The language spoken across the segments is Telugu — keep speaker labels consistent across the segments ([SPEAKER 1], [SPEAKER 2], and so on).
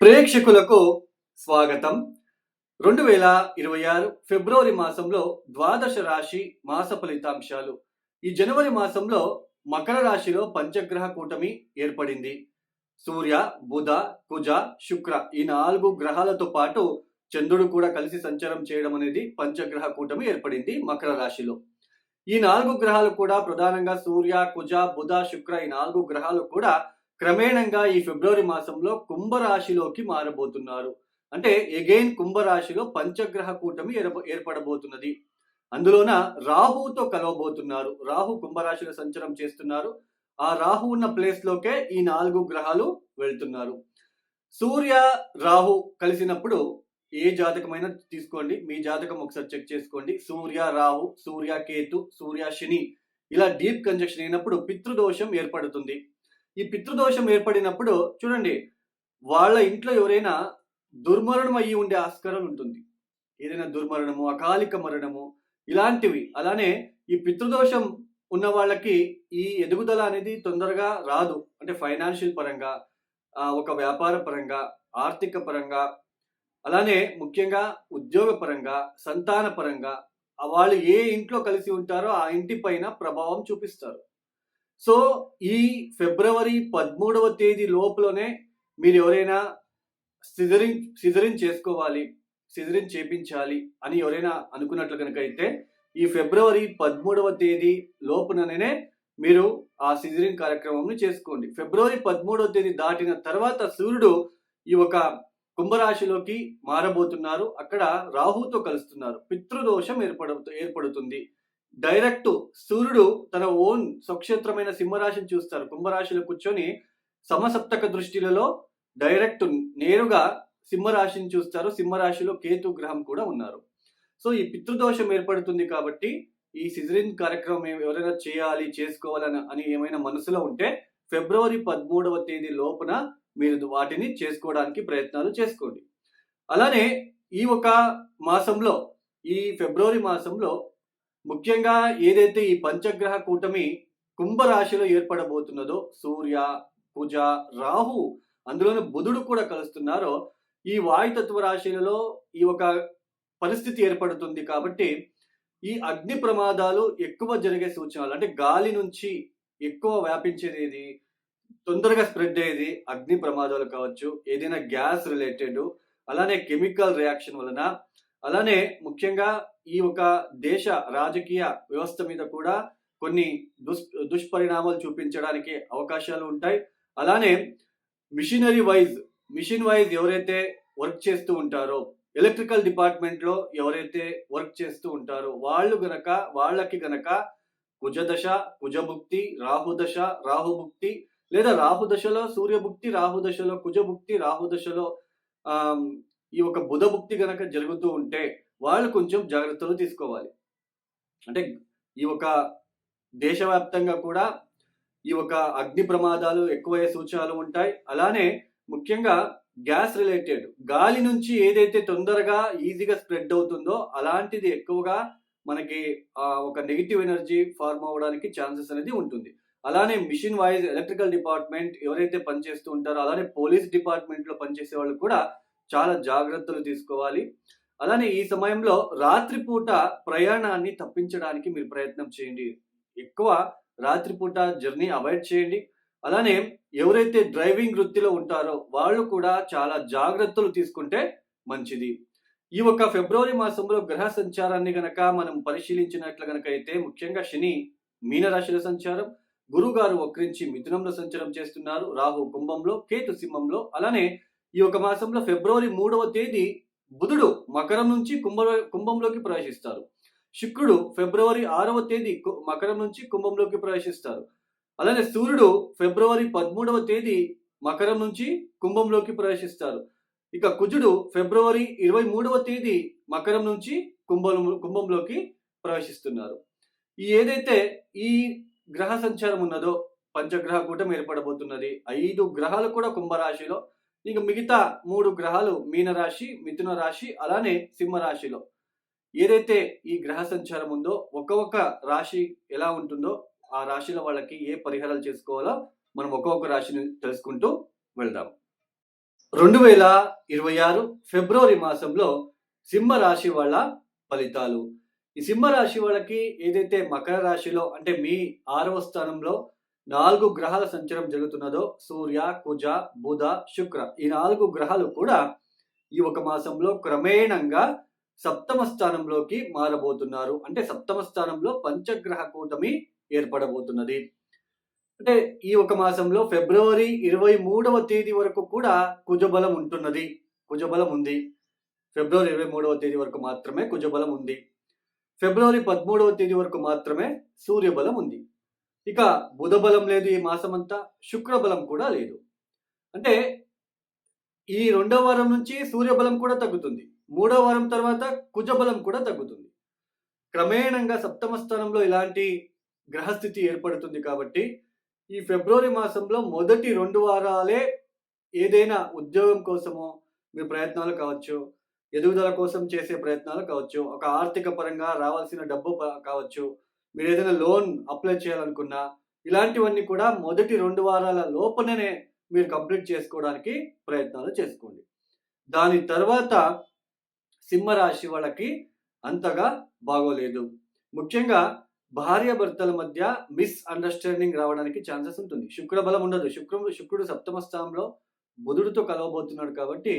[SPEAKER 1] ప్రేక్షకులకు స్వాగతం. రెండు వేల ఇరవై ఆరు ఫిబ్రవరి మాసంలో ద్వాదశ రాశి మాస ఫలితాంశాలు. ఈ జనవరి మాసంలో మకర రాశిలో పంచగ్రహ కూటమి ఏర్పడింది. సూర్య బుధ కుజ శుక్ర ఈ నాలుగు గ్రహాలతో పాటు చంద్రుడు కూడా కలిసి సంచారం చేయడం అనేది పంచగ్రహ కూటమి ఏర్పడింది మకర రాశిలో. ఈ నాలుగు గ్రహాలు కూడా ప్రధానంగా సూర్య కుజ బుధ శుక్ర ఈ నాలుగు గ్రహాలు కూడా క్రమేణంగా ఈ ఫిబ్రవరి మాసంలో కుంభరాశిలోకి మారబోతున్నారు. అంటే ఎగైన్ కుంభరాశిలో పంచగ్రహ కూటమి ఏర్ప- ఏర్పడబోతున్నది. అందులోన రాహుతో కలవబోతున్నారు. రాహు కుంభరాశిలో సంచారం చేస్తున్నారు. ఆ రాహు ఉన్న ప్లేస్ లోకే ఈ నాలుగు గ్రహాలు వెళ్తున్నారు. సూర్య రాహు కలిసినప్పుడు ఏ జాతకమైనా తీసుకోండి. మీ జాతకం ఒకసారి చెక్ చేసుకోండి. సూర్య రాహు సూర్య కేతు సూర్య శని ఇలా డీప్ కంజక్షన్ అయినప్పుడు పితృదోషం ఏర్పడుతుంది. ఈ పితృదోషం ఏర్పడినప్పుడు చూడండి వాళ్ళ ఇంట్లో ఎవరైనా దుర్మరణం అయ్యి ఉండే ఆస్కారం ఉంటుంది. ఏదైనా దుర్మరణము అకాలిక మరణము ఇలాంటివి. అలానే ఈ పితృదోషం ఉన్న వాళ్ళకి ఈ ఎదుగుదల అనేది తొందరగా రాదు. అంటే ఫైనాన్షియల్ పరంగా ఒక వ్యాపార పరంగా ఆర్థిక పరంగా అలానే ముఖ్యంగా ఉద్యోగ పరంగా సంతాన పరంగా వాళ్ళు ఏ ఇంట్లో కలిసి ఉంటారో ఆ ఇంటి పైన ప్రభావం చూపిస్తారు. సో ఈ ఫిబ్రవరి పదమూడవ తేదీ లోపలనే మీరు ఎవరైనా సిజరింగ్ సిజరింగ్ చేసుకోవాలి సిజరింగ్ చేపించాలి అని ఎవరైనా అనుకున్నట్లు కనుక అయితే ఈ ఫిబ్రవరి పదమూడవ తేదీ లోపుననే మీరు ఆ సిజరింగ్ కార్యక్రమం చేసుకోండి. ఫిబ్రవరి పదమూడవ తేదీ దాటిన తర్వాత సూర్యుడు ఈ ఒక కుంభరాశిలోకి మారబోతున్నారు. అక్కడ రాహుతో కలుస్తున్నారు. పితృదోషం ఏర్పడ ఏర్పడుతుంది. డైరెక్ట్ సూర్యుడు తన ఓన్ స్వక్షేత్రమైన సింహరాశిని చూస్తారు. కుంభరాశిలో కూర్చొని సమసప్తక దృష్టిలలో డైరెక్ట్ నేరుగా సింహరాశిని చూస్తారు. సింహరాశిలో కేతు గ్రహం కూడా ఉన్నారు. సో ఈ పితృదోషం ఏర్పడుతుంది కాబట్టి ఈ సిజరిన్ కార్యక్రమం ఎవరైనా చేయాలి చేసుకోవాలని అని ఏమైనా మనసులో ఉంటే ఫిబ్రవరి పదమూడవ తేదీ లోపున మీరు వాటిని చేసుకోవడానికి ప్రయత్నాలు చేసుకోండి. అలానే ఈ ఒక మాసంలో ఈ ఫిబ్రవరి మాసంలో ముఖ్యంగా ఏదైతే ఈ పంచగ్రహ కూటమి కుంభరాశిలో ఏర్పడబోతున్నదో సూర్య కుజ రాహు అందులోనే బుధుడు కూడా కలుస్తున్నారో ఈ వాయుతత్వ రాశిలలో ఈ ఒక పరిస్థితి ఏర్పడుతుంది కాబట్టి ఈ అగ్ని ప్రమాదాలు ఎక్కువ జరిగే సూచనలు అంటే గాలి నుంచి ఎక్కువ వ్యాపించేది తొందరగా స్ప్రెడ్ అయ్యేది అగ్ని ప్రమాదాలు కావచ్చు ఏదైనా గ్యాస్ రిలేటెడ్ అలానే కెమికల్ రియాక్షన్ వలన అలానే ముఖ్యంగా ఈ ఒక దేశ రాజకీయ వ్యవస్థ మీద కూడా కొన్ని దుష్ దుష్పరిణామాలు చూపించడానికి అవకాశాలు ఉంటాయి. అలానే మిషనరీ వైజ్ మిషన్ వైజ్ ఎవరైతే వర్క్ చేస్తూ ఉంటారో ఎలక్ట్రికల్ డిపార్ట్మెంట్లో ఎవరైతే వర్క్ చేస్తూ ఉంటారో వాళ్ళు గనక వాళ్ళకి గనక కుజదశ కుజభుక్తి రాహుదశ రాహుభుక్తి లేదా రాహుదశలో సూర్యభుక్తి రాహుదశలో కుజభుక్తి రాహుదశలో ఈ ఒక బుధభుక్తి గనక జరుగుతూ ఉంటే వాళ్ళు కొంచెం జాగ్రత్తలు తీసుకోవాలి. అంటే ఈ ఒక దేశవ్యాప్తంగా కూడా ఈ ఒక అగ్ని ప్రమాదాలు ఎక్కువయ్యే సూచనలు ఉంటాయి. అలానే ముఖ్యంగా గ్యాస్ రిలేటెడ్ గాలి నుంచి ఏదైతే తొందరగా ఈజీగా స్ప్రెడ్ అవుతుందో అలాంటిది ఎక్కువగా మనకి ఒక నెగిటివ్ ఎనర్జీ ఫార్మ్ అవ్వడానికి ఛాన్సెస్ అనేది ఉంటుంది. అలానే మిషన్ వైజ్ ఎలక్ట్రికల్ డిపార్ట్మెంట్ ఎవరైతే పనిచేస్తూ ఉంటారో అలానే పోలీస్ డిపార్ట్మెంట్లో పనిచేసే వాళ్ళు కూడా చాలా జాగ్రత్తలు తీసుకోవాలి. అలానే ఈ సమయంలో రాత్రిపూట ప్రయాణాన్ని తప్పించడానికి మీరు ప్రయత్నం చేయండి. ఎక్కువ రాత్రిపూట జర్నీ అవాయిడ్ చేయండి. అలానే ఎవరైతే డ్రైవింగ్ వృత్తిలో ఉంటారో వాళ్ళు కూడా చాలా జాగ్రత్తలు తీసుకుంటే మంచిది. ఈ ఒక ఫిబ్రవరి మాసంలో గ్రహ సంచారాన్ని గనక మనం పరిశీలించినట్లు గనక అయితే ముఖ్యంగా శని మీనరాశిలో సంచారం గురుగారు వక్రించి మిథునంలో సంచారం చేస్తున్నారు రాహు కుంభంలో కేతు సింహంలో అలానే ఈ ఒక మాసంలో ఫిబ్రవరి మూడవ తేదీ బుధుడు మకరం నుంచి కుంభ కుంభంలోకి ప్రవేశిస్తారు. శుక్రుడు ఫిబ్రవరి ఆరవ తేదీ కు- మకరం నుంచి కుంభంలోకి ప్రవేశిస్తారు. అలానే సూర్యుడు ఫిబ్రవరి పదమూడవ తేదీ మకరం నుంచి కుంభంలోకి ప్రవేశిస్తారు. ఇక కుజుడు ఫిబ్రవరి ఇరవై మూడవ తేదీ మకరం నుంచి కుంభం కుంభంలోకి ప్రవేశిస్తున్నారు. ఈ ఏదైతే ఈ గ్రహ సంచారం ఉన్నదో పంచగ్రహ కూటమి ఏర్పడబోతున్నది. ఐదు గ్రహాలు కూడా కుంభరాశిలో ఇక మిగతా మూడు గ్రహాలు మీనరాశి మిథున రాశి అలానే సింహరాశిలో. ఏదైతే ఈ గ్రహ సంచారం ఉందో ఒక్కొక్క రాశి ఎలా ఉంటుందో ఆ రాశిలో వాళ్ళకి ఏ పరిహారాలు చేసుకోవాలో మనం ఒక్కొక్క రాశిని తెలుసుకుంటూ వెళ్దాం. రెండు వేల ఇరవై ఆరు ఫిబ్రవరి మాసంలో సింహ రాశి వాళ్ళ ఫలితాలు. ఈ సింహ రాశి వాళ్ళకి ఏదైతే మకర రాశిలో అంటే మీ ఆరవ స్థానంలో నాలుగు గ్రహాల సంచారం జరుగుతున్నదో సూర్య కుజ బుధ శుక్ర. ఈ నాలుగు గ్రహాలు కూడా ఈ ఒక మాసంలో క్రమేణంగా సప్తమ స్థానంలోకి మారబోతున్నారు. అంటే సప్తమ స్థానంలో పంచగ్రహ కూటమి ఏర్పడబోతున్నది. అంటే ఈ ఒక మాసంలో ఫిబ్రవరి ఇరవై మూడవ తేదీ వరకు కూడా కుజబలం ఉంటున్నది. కుజబలం ఉంది. ఫిబ్రవరి ఇరవై మూడవ తేదీ వరకు మాత్రమే కుజబలం ఉంది. ఫిబ్రవరి పదమూడవ తేదీ వరకు మాత్రమే సూర్యబలం ఉంది. ఇక బుధ బలం లేదు ఈ మాసమంతా శుక్రబలం కూడా లేదు. అంటే ఈ రెండో వారం నుంచి సూర్యబలం కూడా తగ్గుతుంది. మూడో వారం తర్వాత కుజబలం కూడా తగ్గుతుంది. క్రమేణంగా సప్తమ స్థానంలో ఇలాంటి గ్రహస్థితి ఏర్పడుతుంది కాబట్టి ఈ ఫిబ్రవరి మాసంలో మొదటి రెండు వారాలే ఏదైనా ఉద్యోగం కోసమో మీ ప్రయత్నాలు కావచ్చు ఎదుగుదల కోసం చేసే ప్రయత్నాలు కావచ్చు ఒక ఆర్థిక పరంగా రావాల్సిన డబ్బు కావచ్చు మీరు ఏదైనా లోన్ అప్లై చేయాలనుకున్నా ఇలాంటివన్నీ కూడా మొదటి రెండు వారాల లోపలనే మీరు కంప్లీట్ చేసుకోవడానికి ప్రయత్నాలు చేసుకోండి. దాని తర్వాత సింహరాశి వాళ్ళకి అంతగా బాగోలేదు. ముఖ్యంగా భార్య భర్తల మధ్య మిస్ అండర్స్టాండింగ్ రావడానికి ఛాన్సెస్ ఉంటుంది. శుక్ర బలం ఉండదు. శుక్రుడు శుక్రుడు సప్తమ స్థానంలో బుధుడితో కలవబోతున్నాడు కాబట్టి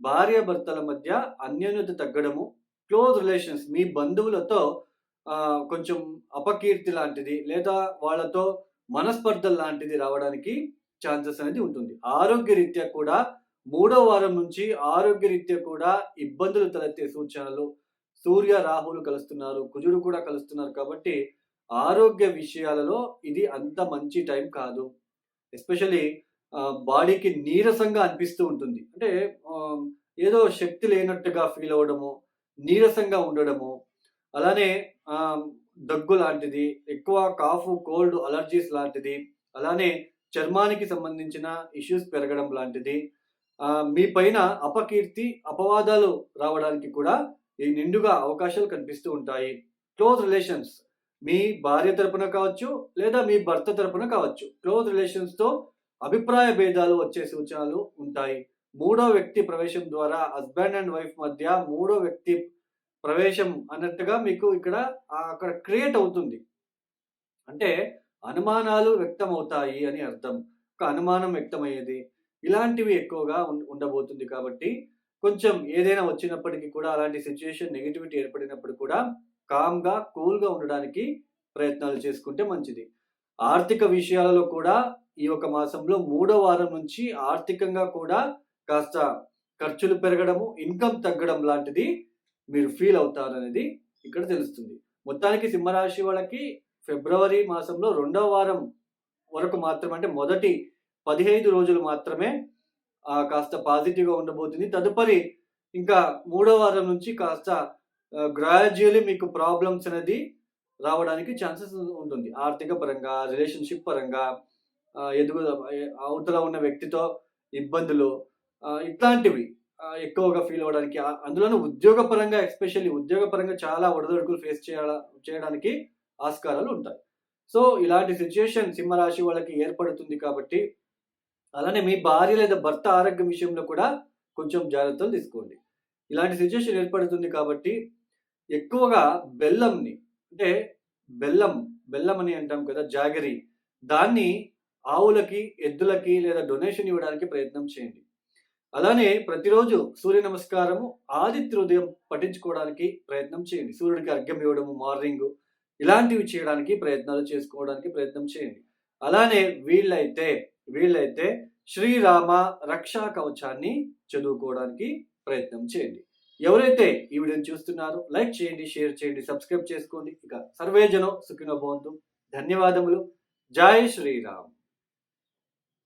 [SPEAKER 1] భార్య భర్తల మధ్య అన్యోన్యత తగ్గడము క్లోజ్ రిలేషన్స్ మీ బంధువులతో కొంచెం అపకీర్తి లాంటిది లేదా వాళ్ళతో మనస్పర్ధలు లాంటిది రావడానికి ఛాన్సెస్ అనేది ఉంటుంది. ఆరోగ్య రీత్యా కూడా మూడో వారం నుంచి ఆరోగ్య రీత్యా కూడా ఇబ్బందులు తలెత్తే సూచనలు సూర్య రాహులు కలుస్తున్నారు కుజుడు కూడా కలుస్తున్నారు కాబట్టి ఆరోగ్య విషయాలలో ఇది అంత మంచి టైం కాదు. ఎస్పెషలీ బాడీకి నీరసంగా అనిపిస్తూ ఉంటుంది. అంటే ఏదో శక్తి లేనట్టుగా ఫీల్ అవ్వడము నీరసంగా ఉండడము అలానే దగ్గు లాంటిది ఎక్కువ కాఫ్ కోల్డ్ అలర్జీస్ లాంటిది అలానే చర్మానికి సంబంధించిన ఇష్యూస్ పెరగడం లాంటిది. మీ పైన అపకీర్తి అపవాదాలు రావడానికి కూడా ఈ నిండుగా అవకాశాలు కనిపిస్తూ ఉంటాయి. క్లోజ్ రిలేషన్స్ మీ భార్య తరపున కావచ్చు లేదా మీ భర్త తరపున కావచ్చు క్లోజ్ రిలేషన్స్తో అభిప్రాయ భేదాలు వచ్చే సూచనలు ఉంటాయి. మూడో వ్యక్తి ప్రవేశం ద్వారా హస్బెండ్ అండ్ వైఫ్ మధ్య మూడో వ్యక్తి ప్రవేశం అన్నట్టుగా మీకు ఇక్కడ అక్కడ క్రియేట్ అవుతుంది. అంటే అనుమానాలు వ్యక్తం అవుతాయి అని అర్థం. ఒక అనుమానం వ్యక్తమయ్యేది. ఇలాంటివి ఎక్కువగా ఉండబోతుంది కాబట్టి కొంచెం ఏదైనా వచ్చినప్పటికీ కూడా అలాంటి సిచ్యుయేషన్ నెగిటివిటీ ఏర్పడినప్పుడు కూడా కామ్గా కూల్గా ఉండడానికి ప్రయత్నాలు చేసుకుంటే మంచిది. ఆర్థిక విషయాలలో కూడా ఈ ఒక మాసంలో మూడో వారం నుంచి ఆర్థికంగా కూడా కాస్త ఖర్చులు పెరగడము ఇన్కమ్ తగ్గడం లాంటిది మీరు ఫీల్ అవుతారనేది ఇక్కడ తెలుస్తుంది. మొత్తానికి సింహరాశి వాళ్ళకి ఫిబ్రవరి మాసంలో రెండవ వారం వరకు మాత్రమే అంటే మొదటి పదిహేను రోజులు మాత్రమే కాస్త పాజిటివ్గా ఉండబోతుంది. తదుపరి ఇంకా మూడో వారం నుంచి కాస్త గ్రాడ్యువలీ మీకు ప్రాబ్లమ్స్ అనేది రావడానికి ఛాన్సెస్ ఉంటుంది. ఆర్థిక పరంగా రిలేషన్షిప్ పరంగా ఎదుగు అవతల ఉన్న వ్యక్తితో ఇబ్బందులు ఇట్లాంటివి. ఎక్కువగా ఫీల్ అవ్వడానికి అందులోనూ ఉద్యోగపరంగా ఎస్పెషల్లీ ఉద్యోగపరంగా చాలా ఒడదొడుకులు ఫేస్ చేయాల చేయడానికి ఆస్కారాలు ఉంటాయి. సో ఇలాంటి సిచ్యుయేషన్ సింహరాశి వాళ్ళకి ఏర్పడుతుంది కాబట్టి అలానే మీ భార్య లేదా భర్త ఆరోగ్యం విషయంలో కూడా కొంచెం జాగ్రత్తలు తీసుకోండి. ఇలాంటి సిచ్యుయేషన్ ఏర్పడుతుంది కాబట్టి ఎక్కువగా బెల్లంని అంటే బెల్లం బెల్లం అని అంటాం కదా జాగరి దాన్ని ఆవులకి ఎద్దులకి లేదా డొనేషన్ ఇవ్వడానికి ప్రయత్నం చేయండి. అలానే ప్రతిరోజు సూర్య నమస్కారము ఆదిత్య ఉదయం పఠించుకోవడానికి ప్రయత్నం చేయండి. సూర్యుడికి అర్ఘ్యం ఇవ్వడము మార్నింగ్ ఇలాంటివి చేయడానికి ప్రయత్నాలు చేసుకోవడానికి ప్రయత్నం చేయండి. అలానే వీళ్ళైతే వీళ్ళైతే శ్రీరామ రక్షా కవచాన్ని చదువుకోవడానికి ప్రయత్నం చేయండి. ఎవరైతే ఈ వీడియోని చూస్తున్నారో లైక్ చేయండి షేర్ చేయండి సబ్స్క్రైబ్ చేసుకోండి. ఇక సర్వేజనం సుఖినోభవంతు ధన్యవాదములు. జై శ్రీరామ్.